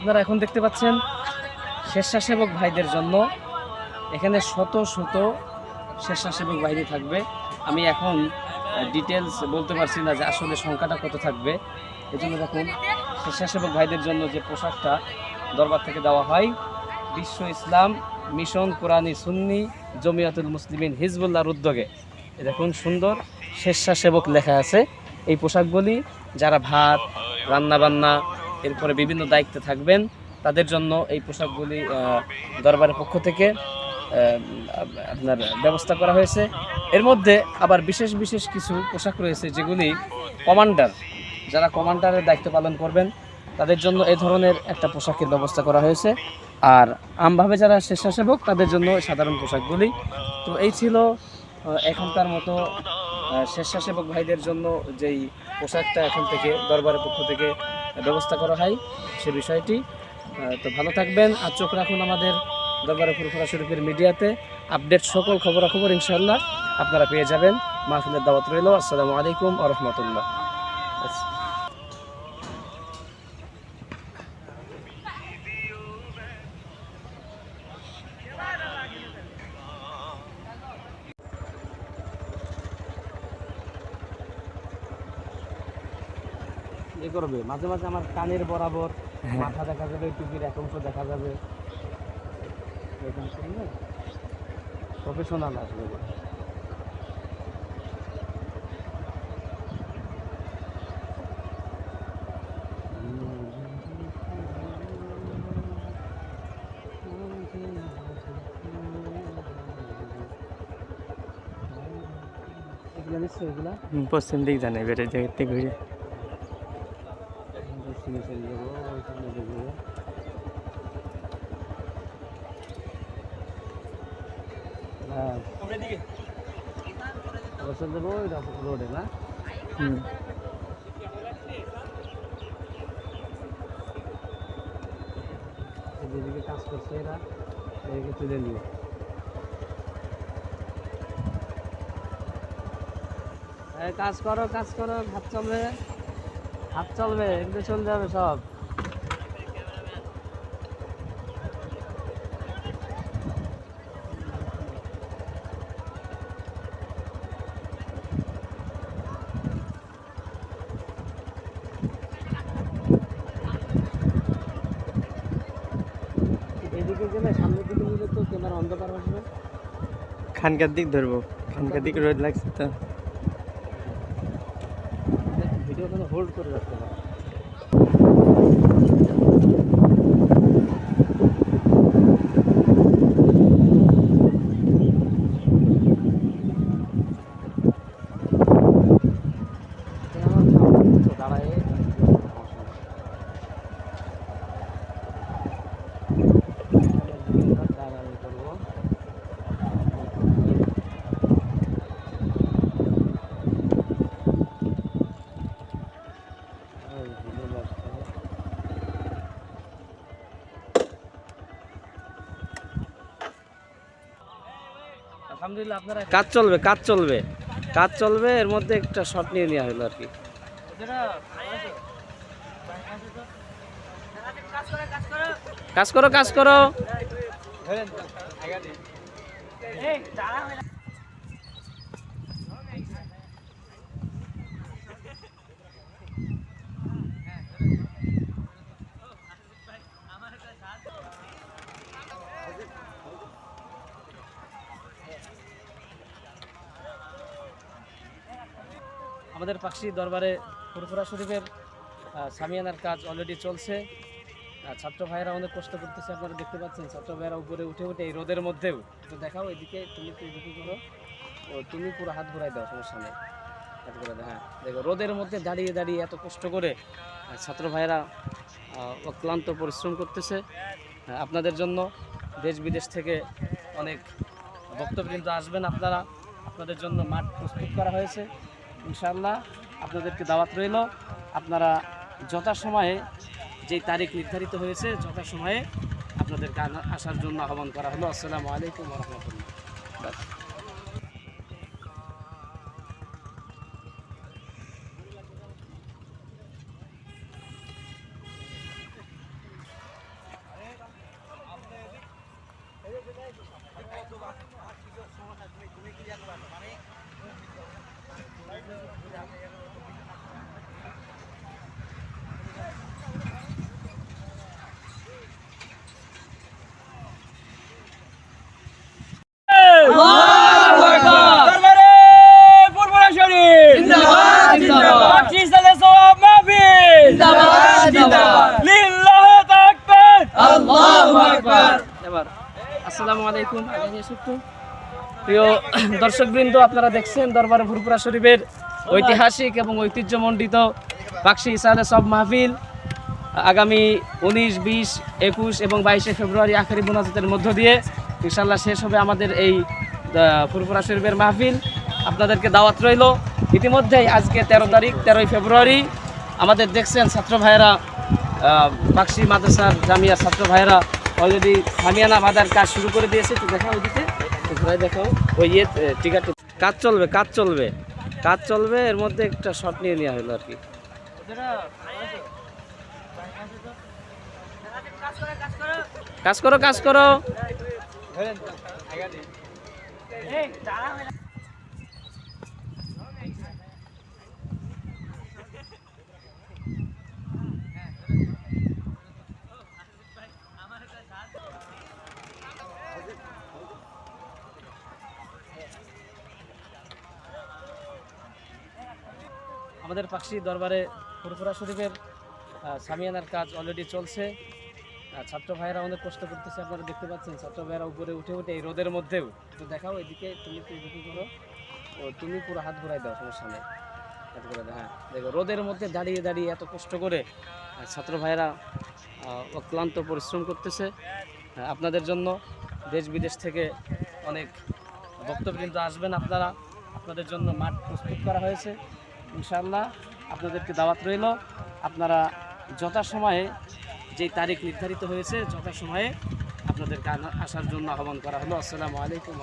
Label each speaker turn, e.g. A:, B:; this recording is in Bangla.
A: আপনারা এখন দেখতে পাচ্ছেন স্বেচ্ছাসেবক ভাইদের জন্য। এখানে শত শত স্বেচ্ছাসেবক বাহিনী থাকবে। আমি এখন ডিটেলস বলতে পারছি না যে আসলে সংখ্যাটা কত থাকবে। এই জন্য দেখুন, স্বেচ্ছাসেবক ভাইদের জন্য যে পোশাকটা দরবার থেকে দেওয়া হয়, বিশ্ব ইসলাম মিশন কোরআনী সুন্নি জমিয়াতুল মুসলিমিন হিজবুল্লাহর উদ্যোগে। দেখুন সুন্দর স্বেচ্ছাসেবক লেখা আছে। এই পোশাকগুলি যারা ভাত, রান্নাবান্না এরপরে বিভিন্ন দায়িত্বে থাকবেন। তাদের জন্য এই পোশাকগুলি দরবারের পক্ষ থেকে আপনার ব্যবস্থা করা হয়েছে। এর মধ্যে আবার বিশেষ বিশেষ কিছু পোশাক রয়েছে, যেগুলি কমান্ডার, যারা কমান্ডারের দায়িত্ব পালন করবেন, তাদের জন্য এ ধরনের একটা পোশাকের ব্যবস্থা করা হয়েছে। আর আমভাবে যারা স্বেচ্ছাসেবক, তাদের জন্য সাধারণ পোশাকগুলি। তো এই ছিল এখনকার মতো স্বেচ্ছাসেবক ভাইদের জন্য যেই পোশাকটা এখন থেকে দরবারের পক্ষ থেকে ব্যবস্থা করা হয় সে বিষয়টি। তো ভালো থাকবেন আর চোখ রাখুন আমাদের দরবারে ফুরফুরা শরীফের মিডিয়াতে। আপডেট সকল খবরাখবর ইনশাল্লাহ আপনারা পেয়ে যাবেন। মাহফিলের দাওয়াত রইল। আসসালামু আলাইকুম আ রহমতুল্লাহ। করবে। মাঝে মাঝে আমার কানের বরাবর মাথা দেখা যাবে টুপির এক অংশ দেখা যাবে। প্রফেশনাল আসবে।
B: পশ্চিম দিক জানে বেড়ে জায়গা ঘুরে।
A: পশ্চিমে চলে যাব ওইখানে দেখব হ্যাঁ। আবার চলে যাব ওই রোডে না?
B: হুম।
A: যেদিকে কাজ করছে এরা এদিকে তুলে নিয়ে কাজ করো কাজ করো ভাত চলবে। হাত চলবে এগুলো চলে যাবে সব।
B: খানকার দিক ধরবো। খানকার দিক রোদ লাগছে তো।
A: হোল্ড করে রাখতে হবে দাঁড়ায় দাঁড়ায় করব ওই ভিডিও লাগছে আলহামদুলিল্লাহ আপনারা কাজ চলবে কাজ চলবে। কাজ চলবে এর মধ্যে একটা শট নিয়ে নেওয়া হলো আর কি। কাজ করো কাজ করো। আমাদের পাখি দরবারে ফুরফুরা শরীফের সামিয়ানার কাজ অলরেডি চলছে। ছাত্র ভাইয়েরা অনেক কষ্ট করতেছে, আপনারা দেখতে পাচ্ছেন, ছাত্র ভাইয়েরা উপরে উঠে উঠে এই রোদের মধ্যেও। তো দেখাও এদিকে, তুমি এদিকে করো ও, তুমি পুরো হাত ঘুরাই দাও, সমস্যা নেই। হাত ঘুরাই দাও হ্যাঁ। দেখো, রোদের মধ্যে দাঁড়িয়ে দাঁড়িয়ে এত কষ্ট করে ছাত্র ভাইয়েরা অক্লান্ত পরিশ্রম করতেছে। আপনাদের জন্য দেশ বিদেশ থেকে অনেক ভক্তবৃন্দ আসবেন আপনারা। আপনাদের জন্য মাঠ প্রস্তুত করা হয়েছে। ইনশাল্লাহ আপনাদেরকে দাওয়াত রইল। আপনারা যথাসময়ে যেই তারিখ নির্ধারিত হয়েছে, যথাসময়ে আপনাদেরকে আসার জন্য আহ্বান করা হলো। আসসালামু আলাইকুম রহমতুল্লাহ। আসসালামু আলাইকুম দর্শকবৃন্দ আপনারা দেখছেন দরবারে ফুরপুরা শরীফের ঐতিহাসিক এবং ঐতিহ্যমণ্ডিত বাক্সি ইসালে সব মাহফিল আগামী উনিশ, বিশ, একুশ এবং বাইশে ফেব্রুয়ারি আখেরি মোনাজাতের মধ্য দিয়ে ইনশাল্লাহ শেষ হবে আমাদের এই ফুরফুরা শরীফের মাহফিল। আপনাদেরকে দাওয়াত রইল। ইতিমধ্যেই আজকে তেরো তারিখ, তেরোই ফেব্রুয়ারি। আমাদের দেখছেন ছাত্র ভাইয়েরা বাক্সি মাদ্রাসার জামিয়ার ছাত্র ভাইয়েরা, অলরেডি সামিয়ানা বাঁধার কাজ শুরু করে দিয়েছে। তো দেখাও ওইদিকে। তো দেখাও। ওই ইয়ে টিকাট কাজ চলবে কাজ চলবে। কাজ চলবে, এর মধ্যে একটা শট নিয়ে নেওয়া হলো আর কি। কাজ করো কাজ করো। আমাদের পাখি দরবারে ফুরফুরা শরীফের সামিয়ানার কাজ অলরেডি চলছে। ছাত্র ভাইয়েরা অনেক কষ্ট করতেছে আপনারা দেখতে পাচ্ছেন ছাত্র ভাইয়েরা উপরে উঠে উঠে এই রোদের মধ্যেও। তো দেখাও এদিকে তুমি এদিকে করো ও তুমি পুরো হাত ঘুরাই দাও সমস্যা নেই। হাত ঘুরাই দাও হ্যাঁ। দেখো রোদের মধ্যে দাঁড়িয়ে দাঁড়িয়ে এত কষ্ট করে ছাত্র ভাইয়েরা অক্লান্ত পরিশ্রম করতেছে। আহ, আপনাদের জন্য দেশ বিদেশ থেকে অনেক ভক্তবৃন্দ আসবেন আপনারা আপনাদের জন্য মাঠ প্রস্তুত করা হয়েছে। ইনশাআল্লাহ আপনাদেরকে দাওয়াত রইল। আপনারা যথাসময়ে যে তারিখ নির্ধারিত হয়েছে, যথাসময়ে আপনাদেরকে আসার জন্য আহ্বান করা হলো। আসসালামু আলাইকুম